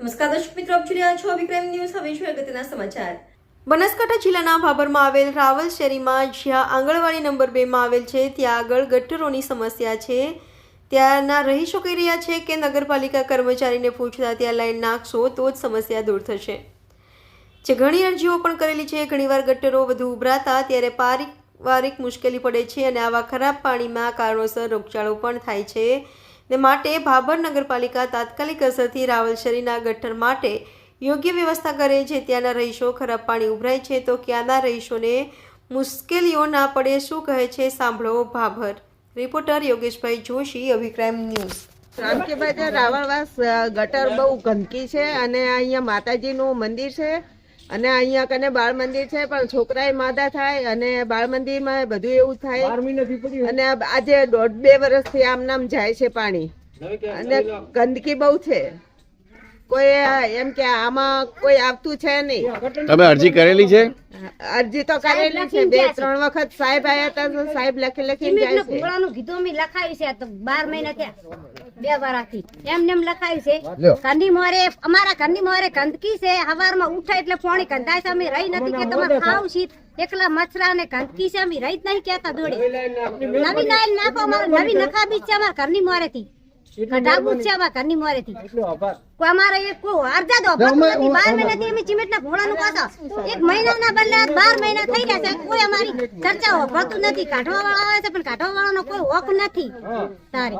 નમસ્કાર દર્શક મિત્રો, આપ જોઈ રહ્યા છો વિક્રમ ન્યૂઝ. હવે જોઈએ અગત્યના સમાચાર. બનાસકાંઠા જિલ્લાના ભાભરમાં આવેલ રાવલ શેરીમાં જ્યાં આંગણવાડી નંબર બેમાં આવેલ છે, ત્યાં આગળ ગટરોની સમસ્યા છે. ત્યાંના રહીશો કહી રહ્યા છે કે નગરપાલિકા કર્મચારીને પૂછતા ત્યાં લાઈન નાખશો તો જ સમસ્યા દૂર થશે. જે ઘણી અરજીઓ પણ કરેલી છે, ઘણીવાર ગટરો વધુ ઉભરાતા ત્યારે પારિવારિક મુશ્કેલી પડે છે અને આવા ખરાબ પાણીમાં કારણોસર રોગચાળો પણ થાય છે. ને માટે ભાભર નગરપાલિકા તાત્કાલિક અસરથી રાવલશરીના ગટર માટે યોગ્ય વ્યવસ્થા કરે છે. ત્યાંના રહીશો ખરાબ પાણી ઉભરાય છે તો ક્યાંના રહીશોને મુશ્કેલીઓ ના પડે શું કહે છે સાંભળો ભાભર. રિપોર્ટર યોગેશભાઈ જોશી, અભિક્રાઇમ ન્યૂઝ. રામકીબાજા રાવણવાસ ગટર બહુ ગંદકી છે અને અહીંયા માતાજીનું મંદિર છે. અને અહીંયા કને બાળ મંદિર છે પણ છોકરાએ માદા થાય અને બાળ મંદિરમાં બધું એવું થાય. અને આજે દોઢ બે વર્ષથી આમ નામ જાય છે પાણી. અને ગંદકી બહુ છે. કોઈ એમ કે આમાં કોઈ આવતું છે નહીં. તમે અરજી કરેલી છે? અરજી તો કરેલી છે. બે ત્રણ વખત સાહેબ આવ્યા હતા સાહેબ લખી લખીને જાય છે. કીધું લખાવી છે તો બાર મહિના થયા. બે વરાથી. એમને એમ લખાયું છે કંદી મોરે અમારા કંદી મોરે ગંદકી છે. હવારમાં ઉઠે એટલે પોણી કંધાય છે. અમે રહી નથી કે તમે ખાવ છી એકલા મચ્છરા ને ગંદકી છે. અમે રહી જ નહીં કેતા દોડે. નવી લાઈન નાખો. અમારે નવી નખાબી છે અમારા ઘરની મોરે થી છે અમારા ઘરની મોરે અમારે એક અડધા દો બાર મહિનાથી અમે ચિમેટ ના ભોળાનું પાછા એક મહિનાના બદલે બાર મહિના થઈ ગયા છે. કોઈ અમારી ચર્ચા ભરતું નથી. કાઢવા વાળા આવે છે પણ કાઢવા વાળાનો કોઈ હોક નથી. તારે.